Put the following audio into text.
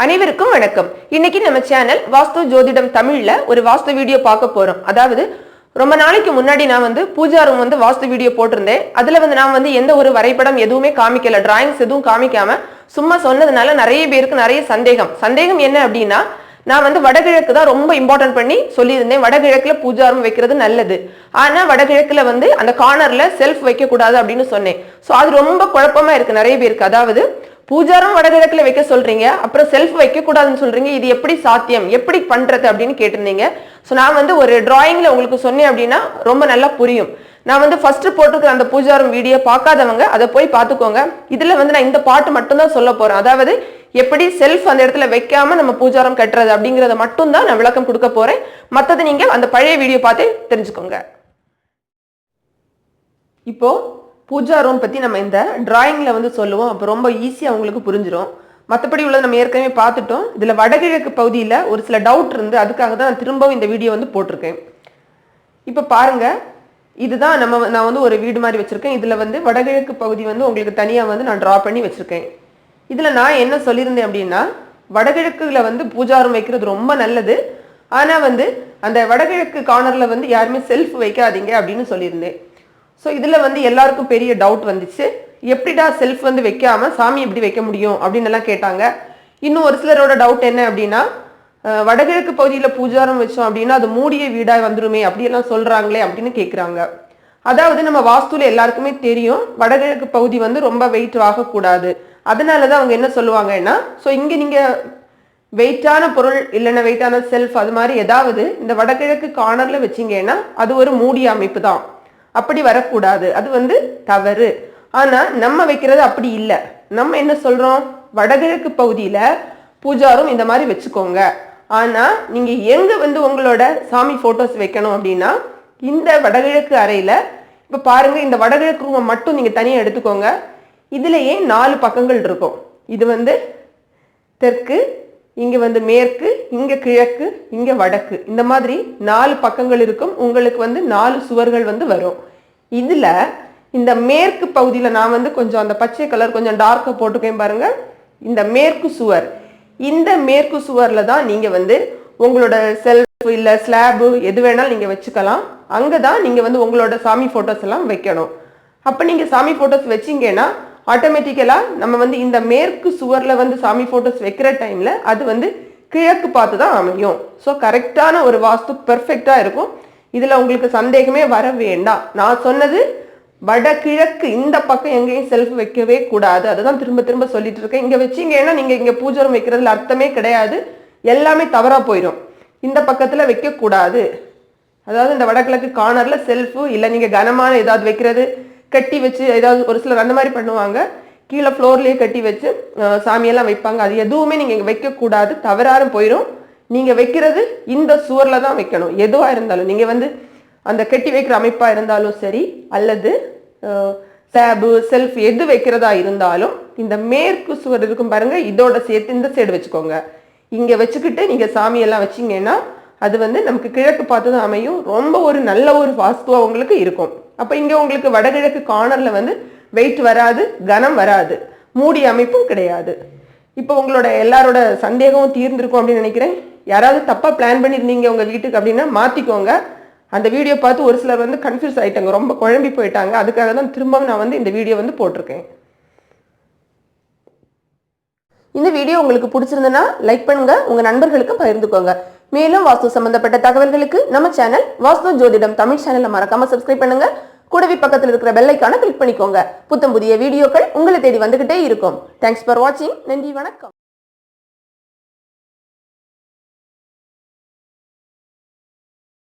அனைவருக்கும் வணக்கம். இன்னைக்கு நம்ம சேனல் வாஸ்து ஜோதிடம் தமிழ்ல ஒரு வாஸ்து வீடியோ பார்க்க போறோம். அதாவது ரொம்ப நாளைக்கு முன்னாடி நான் வந்து பூஜா ரூம் வந்து வாஸ்து வீடியோ போட்டிருந்தேன். அதுல வந்து நான் வந்து எந்த ஒரு வரைபடம் எதுவுமே காமிக்கல. டிராயிங்ஸ் எதுவும் காமிக்காம சும்மா சொன்னதுனால நிறைய பேருக்கு நிறைய சந்தேகம். சந்தேகம் என்ன அப்படின்னா நான் வந்து வடகிழக்கு தான் ரொம்ப இம்பார்ட்டன்ட் பண்ணி சொல்லியிருந்தேன். வடகிழக்குல பூஜாரம் வைக்கிறது நல்லது. ஆனா வடகிழக்குல வந்து அந்த கார்னர்ல செல்ஃப் வைக்க கூடாது அப்படின்னு சொன்னேன். சோ அது ரொம்ப குழப்பமா இருக்கு நிறைய பேருக்கு. அதாவது பூஜாரம் வடகிழக்குல வைக்க சொல்றீங்க அப்புறம் செல்ஃப் வைக்க கூடாதுன்னு சொல்றீங்க இது எப்படி சாத்தியம் எப்படி பண்றது அப்படின்னு கேட்டிருந்தீங்க. ஸோ நான் வந்து ஒரு டிராயிங்ல உங்களுக்கு சொன்னேன் அப்படின்னா ரொம்ப நல்லா புரியும். நான் வந்து ஃபர்ஸ்ட் போட்டிருக்கிற அந்த பூஜாரம் வீடியோ பார்க்காதவங்க அதை போய் பார்த்துக்கோங்க. இதுல வந்து நான் இந்த பாட்டு மட்டும்தான் சொல்ல போறேன். அதாவது எப்படி செல்ஃப் அந்த இடத்துல வைக்காம நம்ம பூஜாரம் கட்டுறது அப்படிங்கறத மட்டும் தான் நான் விளக்கம் கொடுக்க போறேன். மத்தது நீங்க அந்த பழைய வீடியோ பார்த்து தெரிஞ்சுக்கோங்க. இப்போ பூஜா ரூம் பத்தி நம்ம இந்த டிராயிங்ல வந்து சொல்லுவோம். அப்போ ரொம்ப ஈஸியா உங்களுக்கு புரிஞ்சிடும் மற்றபடி உள்ளது நம்ம ஏற்கனவே பார்த்துட்டோம். இதுல வடகிழக்கு பகுதியில ஒரு சில டவுட் இருந்து அதுக்காக தான் நான் திரும்பவும் இந்த வீடியோ வந்து போட்டிருக்கேன். இப்போ பாருங்க. இதுதான் நம்ம நான் வந்து ஒரு வீடு மாதிரி வச்சிருக்கேன். இதுல வந்து வடகிழக்கு பகுதி வந்து உங்களுக்கு தனியா வந்து நான் டிரா பண்ணி வச்சிருக்கேன். இதுல நான் என்ன சொல்லியிருந்தேன் அப்படின்னா வடகிழக்குல வந்து பூஜாரம் வைக்கிறது ரொம்ப நல்லது. ஆனா வந்து அந்த வடகிழக்கு கார்னர்ல வந்து யாருமே செல்ஃப் வைக்காதீங்க அப்படின்னு சொல்லியிருந்தேன். ஸோ இதில் வந்து எல்லாருக்கும் பெரிய டவுட் வந்துச்சு. எப்படிடா செல்ஃப் வந்து வைக்காமல் சாமி எப்படி வைக்க முடியும் அப்படின்னு எல்லாம் கேட்டாங்க. இன்னும் ஒரு சிலரோட டவுட் என்ன அப்படின்னா வடகிழக்கு பகுதியில் பூஜாரம் வச்சோம் அப்படின்னா அது மூடிய வீடாக வந்துருமே அப்படியெல்லாம் சொல்கிறாங்களே அப்படின்னு கேட்குறாங்க அதாவது நம்ம வாஸ்துல எல்லாருக்குமே தெரியும் வடகிழக்கு பகுதி வந்து ரொம்ப வெயிட் ஆகக்கூடாது அதனால தான் அவங்க என்ன சொல்லுவாங்கன்னா ஸோ இங்கே நீங்கள் வெயிட்டான பொருள் இல்லைன்னா வெயிட்டான செல்ஃப் அது மாதிரி ஏதாவது இந்த வடகிழக்கு கார்னரில் வச்சிங்கன்னா அது ஒரு மூடிய அமைப்பு தான். அப்படி வரக்கூடாது. அது வந்து தவறு. ஆனா நம்ம வைக்கிறது அப்படி இல்லை. நம்ம என்ன சொல்றோம்? வடகிழக்கு பகுதியில பூஜாரும் இந்த மாதிரி வச்சுக்கோங்க. ஆனா நீங்க எங்க வந்து உங்களோட சாமி போட்டோஸ் வைக்கணும் அப்படின்னா இந்த வடகிழக்கு அறையில இப்ப பாருங்க இந்த வடகிழக்கு ரூமை மட்டும் நீங்க தனியா எடுத்துக்கோங்க. இதுலயே நாலு பக்கங்கள் இருக்கும். இது வந்து தெற்கு இங்க வந்து மேற்கு இங்க கிழக்கு இங்க வடக்கு. இந்த மாதிரி நாலு பக்கங்கள் இருக்கும். உங்களுக்கு வந்து நாலு சுவர்கள் வந்து வரும். இதில் இந்த மேற்கு பகுதியில் நான் வந்து கொஞ்சம் அந்த பச்சை கலர் கொஞ்சம் டார்க்காக போட்டுக்கேன் பாருங்கள் இந்த மேற்கு சுவர். இந்த மேற்கு சுவரில் தான் நீங்கள் வந்து உங்களோட செல்ஃப் இல்லை ஸ்லாபு எது வேணாலும் நீங்கள் வச்சுக்கலாம். அங்கே தான் நீங்கள் வந்து உங்களோட சாமி ஃபோட்டோஸ் எல்லாம் வைக்கணும். அப்போ நீங்கள் சாமி ஃபோட்டோஸ் வச்சிங்கன்னா ஆட்டோமேட்டிக்கலாக நம்ம வந்து இந்த மேற்கு சுவரில் வந்து சாமி ஃபோட்டோஸ் வைக்கிற டைமில் அது வந்து கிழக்கு பார்த்து தான் அமையும். ஸோ கரெக்டான ஒரு வாஸ்து பெர்ஃபெக்டாக இருக்கும். இதில் உங்களுக்கு சந்தேகமே வர வேண்டாம். நான் சொன்னது வடகிழக்கு இந்த பக்கம் எங்கேயும் செல்ஃப் வைக்கவே கூடாது. அதுதான் திரும்ப திரும்ப சொல்லிட்டு இருக்கேன். இங்க வச்சீங்கன்னா நீங்கள் இங்கே பூஜரம் வைக்கிறதுல அர்த்தமே கிடையாது. எல்லாமே தவறாக போயிடும் இந்த பக்கத்தில் வைக்கக்கூடாது. அதாவது இந்த வடகிழக்கு கார்னரில் செல்ஃபு இல்லை நீங்கள் கனமான ஏதாவது வைக்கிறது கட்டி வச்சு ஏதாவது ஒரு சிலர் அந்த மாதிரி பண்ணுவாங்க. கீழே ஃப்ளோர்லேயே கட்டி வச்சு சாமியெல்லாம் வைப்பாங்க. அது எதுவுமே நீங்கள் இங்கே வைக்கக்கூடாது. தவறாரும் போயிடும் நீங்கள் வைக்கிறது இந்த சுவரில் தான் வைக்கணும். எதுவாக இருந்தாலும். நீங்கள் வந்து அந்த கட்டி வைக்கிற அமைப்பாக இருந்தாலும் சரி அல்லது சேபு செல்ஃப் எது வைக்கிறதா இருந்தாலும் இந்த மேற்கு சுவர் இருக்கும் பாருங்க இதோட சேர்த்து இந்த சைடு வச்சுக்கோங்க. இங்கே வச்சுக்கிட்டு நீங்கள் சாமியெல்லாம் வச்சிங்கன்னா அது வந்து நமக்கு கிழக்கு பார்த்து தான் அமையும். ரொம்ப ஒரு நல்ல ஒரு வாஸ்துவாக உங்களுக்கு இருக்கும். அப்போ இங்கே உங்களுக்கு வடகிழக்கு கார்னரில் வந்து வெயிட் வராது கனம் வராது. மூடி அமைப்பும் கிடையாது. இப்போ உங்களோட எல்லாரோட சந்தேகமும் தீர்ந்திருக்கும் அப்படின்னு நினைக்கிறேன். யாராவது தப்பாக பிளான் பண்ணியிருந்தீங்க உங்கள் வீட்டுக்கு அப்படின்னா மாற்றிக்கோங்க அந்த வீடியோ பார்த்து ஒரு சிலர் வந்து கன்ஃபியூஸ் ஆகிட்டாங்க ரொம்ப குழம்பி போயிட்டாங்க. அதுக்காக தான் திரும்பவும் நான் வந்து இந்த வீடியோ வந்து போட்டிருக்கேன். இந்த வீடியோ உங்களுக்கு பிடிச்சிருந்ததுன்னா லைக் பண்ணுங்க. உங்கள் நண்பர்களுக்கு பகிர்ந்துக்கோங்க. மேலும் வாஸ்து சம்பந்தப்பட்ட தகவல்களுக்கு நம்ம சேனல் வாஸ்து ஜோதிடம் தமிழ் சேனலை மறக்காம சப்ஸ்கிரைப் பண்ணுங்க. கூடவே பக்கத்தில் இருக்கிற பெல்லைக்கான கிளிக் பண்ணிக்கோங்க. புத்தம் புதிய வீடியோக்கள் உங்களை தேடி வந்துகிட்டே இருக்கும். தேங்க்ஸ் ஃபார் வாட்சிங் நன்றி வணக்கம்.